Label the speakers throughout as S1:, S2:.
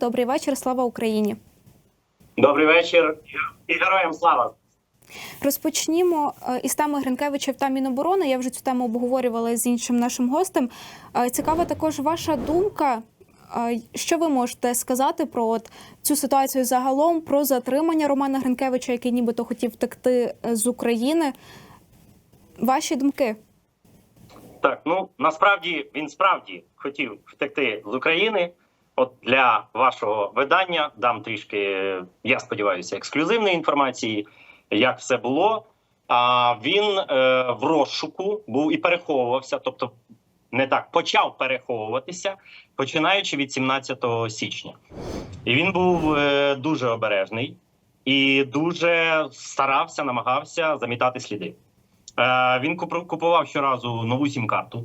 S1: Добрий вечір, слава Україні.
S2: Добрий вечір і героям слава.
S1: Розпочнімо е, із теми Гринкевичів та Міноборони. Я вже цю тему обговорювала з іншим нашим гостем. Е, Цікава також ваша думка. Е, Що ви можете сказати про от цю ситуацію загалом, про затримання Романа Гринкевича, який нібито хотів втекти з України? Ваші думки?
S2: Так, ну насправді він справді хотів втекти з України. От для вашого видання дам трішки, я сподіваюся, ексклюзивної інформації, як все було. А він е, в розшуку був і переховувався, тобто не так почав переховуватися, починаючи від 17 січня. І він був е, дуже обережний і дуже старався, намагався замітати сліди. Е, він купу- купував щоразу нову сім-карту.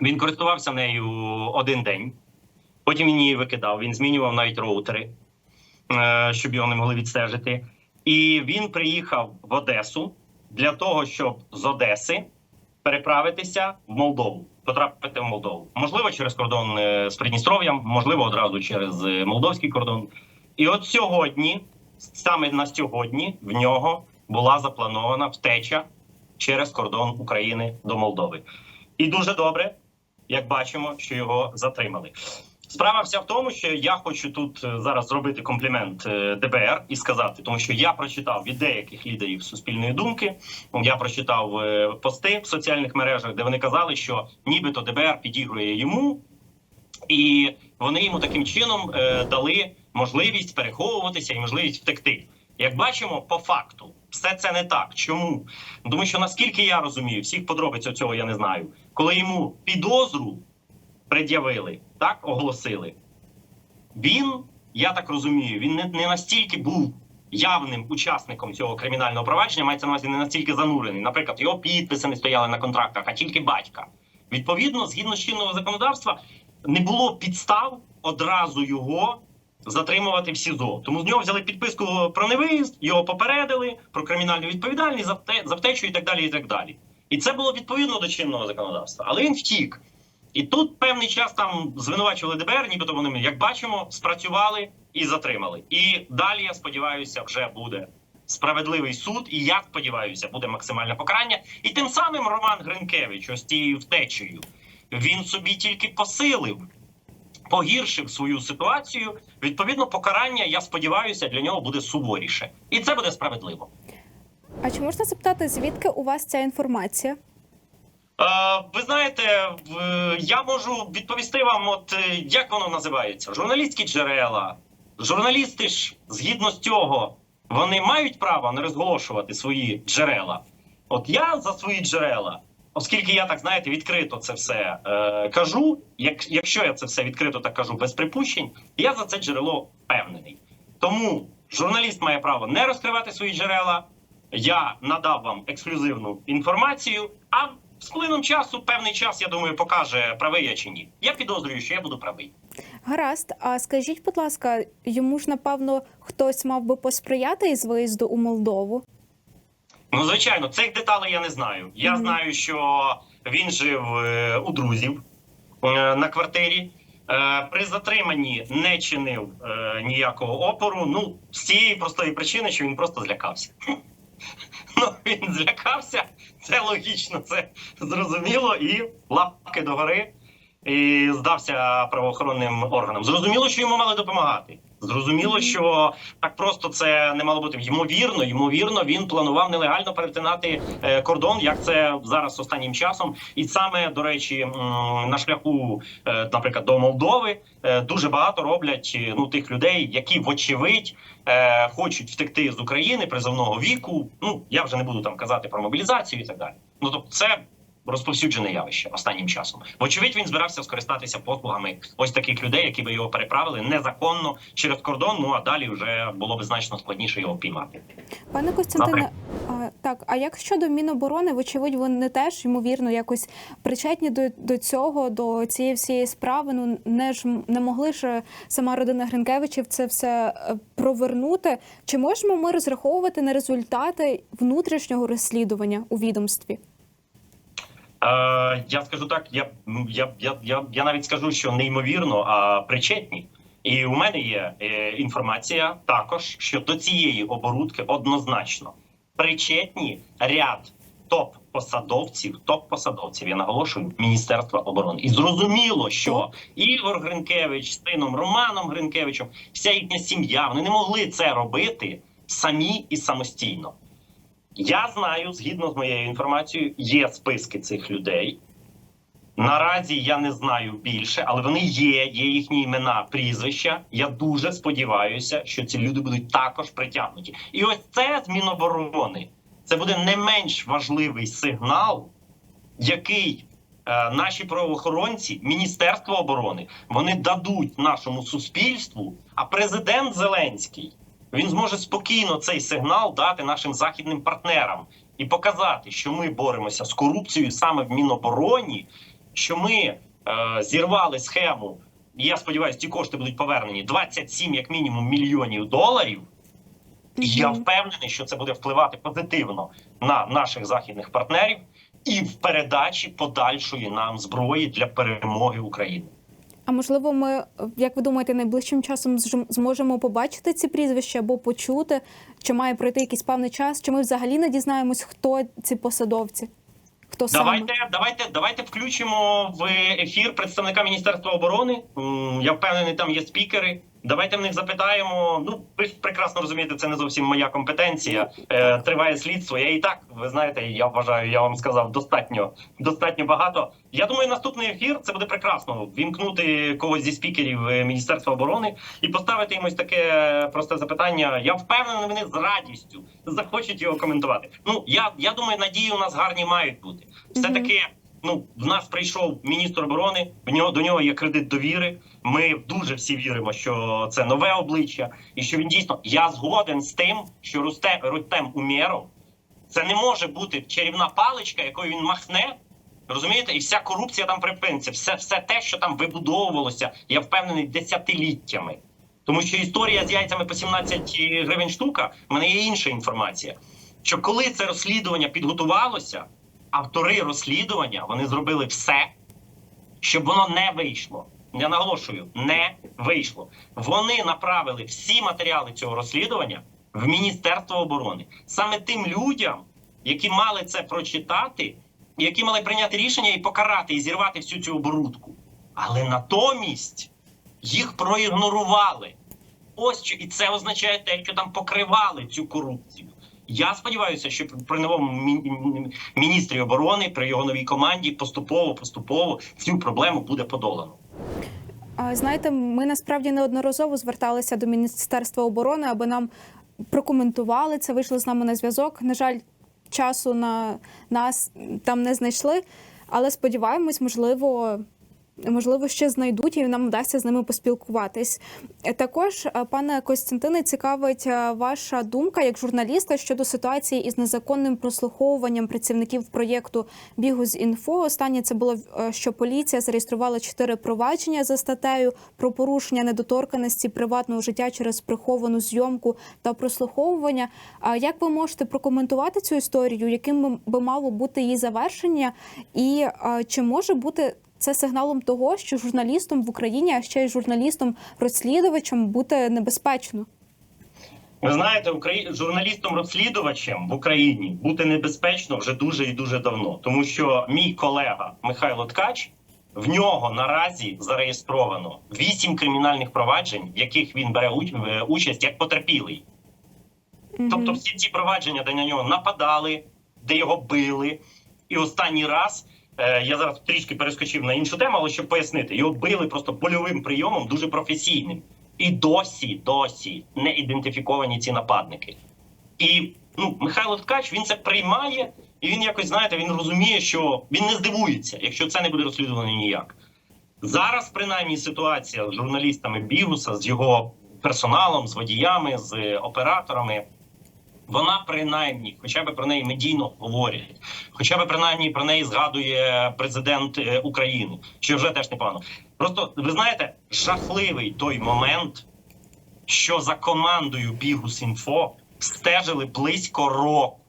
S2: Він користувався нею один день. Потім він її викидав. Він змінював навіть роутери, е, щоб його не могли відстежити. І він приїхав в Одесу для того, щоб з Одеси переправитися в Молдову, потрапити в Молдову. Можливо, через кордон е, з Придністров'ям, можливо, одразу через е, молдовський кордон. І от сьогодні, саме на сьогодні, в нього була запланована втеча через кордон України до Молдови. І дуже добре, як бачимо, що його затримали. Справа вся в тому, що я хочу тут е, зараз зробити комплімент е, ДБР і сказати, тому що я прочитав від деяких лідерів суспільної думки. Я прочитав е, пости в соціальних мережах, де вони казали, що нібито ДБР підігрує йому, і вони йому таким чином дали можливість переховуватися і можливість втекти. Як бачимо, по факту все це не так. Чому? Тому що наскільки я розумію, всіх подробиць цього я не знаю. Коли йому підозру пред'явили, так оголосили, він, я так розумію, він не, не настільки був явним учасником цього кримінального провадження, мається на увазі не настільки занурений. Наприклад, його підписи не стояли на контрактах, а тільки батька. Відповідно, згідно з чинного законодавства, не було підстав одразу його затримувати в СІЗО. Тому з нього взяли підписку про невиїзд, його попередили про кримінальну відповідальність за вте- за втечу і так далі. І так далі. І це було відповідно до чинного законодавства. Але він втік. І тут певний час там звинувачували ДБР, нібито вони, як бачимо, спрацювали і затримали. І далі, я сподіваюся, вже буде справедливий суд, і я сподіваюся, буде максимальне покарання. І тим самим Роман Гринкевич, ось тією втечею, він собі тільки посилив, погіршив свою ситуацію. Відповідно, покарання, я сподіваюся, для нього буде суворіше, і це буде справедливо.
S1: А чи можна запитати, звідки у вас ця інформація?
S2: Е, ви знаєте, я можу відповісти вам, от е, як воно називається: журналістські джерела. Журналісти ж згідно з цього вони мають право не розголошувати свої джерела. От я за свої джерела, оскільки я так знаєте, відкрито це все е, кажу. Як, якщо я це все відкрито так кажу без припущень, я за це джерело впевнений. Тому журналіст має право не розкривати свої джерела. Я надав вам ексклюзивну інформацію. А з плином часу, певний час, я думаю, покаже правий я чи ні. Я підозрюю, що я буду правий.
S1: Гаразд, а скажіть, будь ласка, йому ж напевно хтось мав би посприяти із виїзду у Молдову?
S2: Ну, звичайно, цих деталей я не знаю. Я
S1: Мгм.
S2: знаю, що він жив е, у друзів е, на квартирі. Е, при затриманні не чинив ніякого опору. Ну, з тієї простої причини, що він просто злякався. Ну, він злякався, це логічно, це зрозуміло, і лапки догори і здався правоохоронним органам. Зрозуміло, що йому мали допомагати. Зрозуміло, що так просто це не мало бути. Ймовірно, ймовірно, він планував нелегально перетинати е, кордон, як це зараз останнім часом. І саме до речі, на шляху, е, наприклад, до Молдови е, дуже багато роблять ну тих людей, які вочевидь хочуть втекти з України призовного віку. Ну я вже не буду там казати про мобілізацію і так далі. Ну тобто, це розповсюджене явище останнім часом. Вочевидь, він збирався скористатися послугами ось таких людей, які би його переправили незаконно через кордон. Ну а далі вже було б значно складніше його піймати.
S1: Пане Костянтине, а, так, а як щодо Міноборони, вочевидь, вони теж ймовірно якось причетні до, до цього, до цієї всієї справи. Ну не ж не могли ж сама родина Гринкевичів це все е, провернути. Чи можемо ми розраховувати на результати внутрішнього розслідування у відомстві?
S2: Е, я скажу так, я, я, я, я, я навіть скажу, що неймовірно, а причетні. І у мене є е, інформація також, що до цієї оборудки однозначно причетні ряд топ-посадовців, топ-посадовців, я наголошую, Міністерства оборони. І зрозуміло, що Ігор Гринкевич з сином Романом Гринкевичем, вся їхня сім'я, вони не могли це робити самі і самостійно. Я знаю, згідно з моєю інформацією, є списки цих людей. Наразі я не знаю більше, але вони є, є їхні імена, прізвища. Я дуже сподіваюся, що ці люди будуть також притягнуті. І ось це з Міноборони. Це буде не менш важливий сигнал, який е, наші правоохоронці, Міністерство оборони, вони дадуть нашому суспільству. А президент Зеленський він зможе спокійно цей сигнал дати нашим західним партнерам і показати, що ми боремося з корупцією саме в Мінобороні, що ми е, зірвали схему. і Я сподіваюся, ці кошти будуть повернені 27, як мінімум, мільйонів доларів. І я впевнений, що це буде впливати позитивно на наших західних партнерів і в передачі подальшої нам зброї для перемоги України.
S1: А можливо, ми, як ви думаєте, найближчим часом зможемо побачити ці прізвища або почути, чи має пройти якийсь певний час, чи ми взагалі не дізнаємось, хто ці посадовці? Хто саме?
S2: Давайте, давайте, давайте включимо в ефір представника Міністерства оборони. Я впевнений, там є спікери. Давайте в них запитаємо. Ну, ви ж прекрасно розумієте, це не зовсім моя компетенція. Е, триває слідство. Я і так, ви знаєте, я вважаю, я вам сказав достатньо, достатньо багато. Я думаю, наступний ефір це буде прекрасно. Вімкнути когось зі спікерів е, Міністерства оборони і поставити ось таке просте запитання. Я впевнений, вони з радістю захочуть його коментувати. Ну я, я думаю, надії у нас гарні мають бути. Все таки. Ну, в нас прийшов міністр оборони. В нього до нього є кредит довіри. Ми дуже всі віримо, що це нове обличчя, і що він дійсно я згоден з тим, що Рустем, Рустем Умєров це не може бути чарівна паличка, якою він махне. Розумієте, і вся корупція там припиниться. Все, все те, що там вибудовувалося, я впевнений, десятиліттями. Тому що історія з яйцями по 17 гривень штука, в мене є інша інформація. Що коли це розслідування підготувалося, автори розслідування вони зробили все, щоб воно не вийшло. Я наголошую, не вийшло. Вони направили всі матеріали цього розслідування в Міністерство оборони саме тим людям, які мали це прочитати, які мали прийняти рішення і покарати, і зірвати всю цю оборудку. Але натомість їх проігнорували. Ось що і це означає те, що там покривали цю корупцію. Я сподіваюся, що при новому міністрі оборони, при його новій команді, поступово поступово цю проблему буде подолано.
S1: Знаєте, ми насправді неодноразово зверталися до Міністерства оборони, аби нам прокоментували це, вийшли з нами на зв'язок. На жаль, часу на нас там не знайшли, але сподіваємось, можливо. Можливо, ще знайдуть і нам вдасться з ними поспілкуватись. Е, Також, е, пане Костянтине, цікавить е, ваша думка як журналіста щодо ситуації із незаконним прослуховуванням працівників проєкту Бігус інфо. Останнє це було що поліція зареєструвала чотири провадження за статтею про порушення недоторканості приватного життя через приховану зйомку та прослуховування. А як ви можете прокоментувати цю історію? Яким би мало бути її завершення, і чи може бути це сигналом того, що журналістом в Україні, а ще й журналістом-розслідувачем бути небезпечно?
S2: Ви знаєте, Украї... журналістом-розслідувачем в Україні бути небезпечно вже дуже і дуже давно, тому що мій колега Михайло Ткач в нього наразі зареєстровано вісім кримінальних проваджень, в яких він бере е, участь як потерпілий. Тобто, всі ці провадження, де на нього нападали, де його били. І останній раз я зараз трішки перескочив на іншу тему, але щоб пояснити, його били просто больовим прийомом, дуже професійним. І досі, досі не ідентифіковані ці нападники. І ну, Михайло Ткач він це приймає, і він якось знаєте, він розуміє, що він не здивується, якщо це не буде розслідувано ніяк. Зараз, принаймні, ситуація з журналістами Бігуса, з його персоналом, з водіями, з е, операторами. Вона принаймні, хоча б про неї медійно говорять, хоча б принаймні про неї згадує президент е, України, що вже теж непогано. Просто ви знаєте, жахливий той момент, що за командою Бігус.Інфо стежили близько року.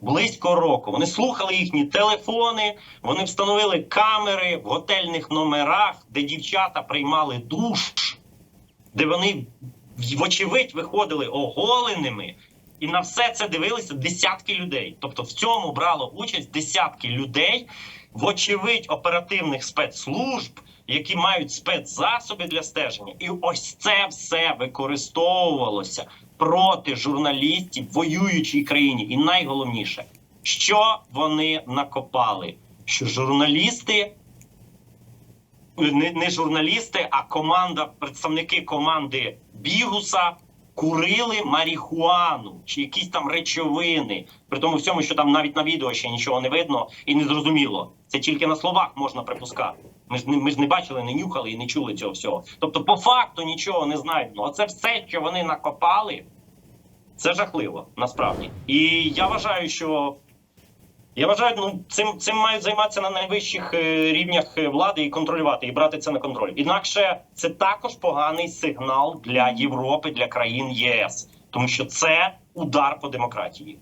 S2: Близько року. Вони слухали їхні телефони, вони встановили камери в готельних номерах, де дівчата приймали душ. де вони вочевидь виходили оголеними, і на все це дивилися десятки людей. Тобто в цьому брало участь десятки людей, вочевидь, оперативних спецслужб, які мають спецзасоби для стеження. І ось це все використовувалося проти журналістів в воюючій країні. І найголовніше, що вони накопали, що журналісти. Не, не журналісти, а команда, представники команди Бігуса курили марихуану чи якісь там речовини. При тому всьому, що там навіть на відео ще нічого не видно і не зрозуміло. Це тільки на словах можна припускати. Ми ж не ми ж не бачили, не нюхали і не чули цього всього. Тобто, по факту нічого не знайдено. Оце все, що вони накопали, це жахливо насправді. І я вважаю, що я вважаю, ну цим цим мають займатися на найвищих е, рівнях е, влади і контролювати, і брати це на контроль. Інакше це також поганий сигнал для Європи, для країн ЄС, тому що це удар по демократії.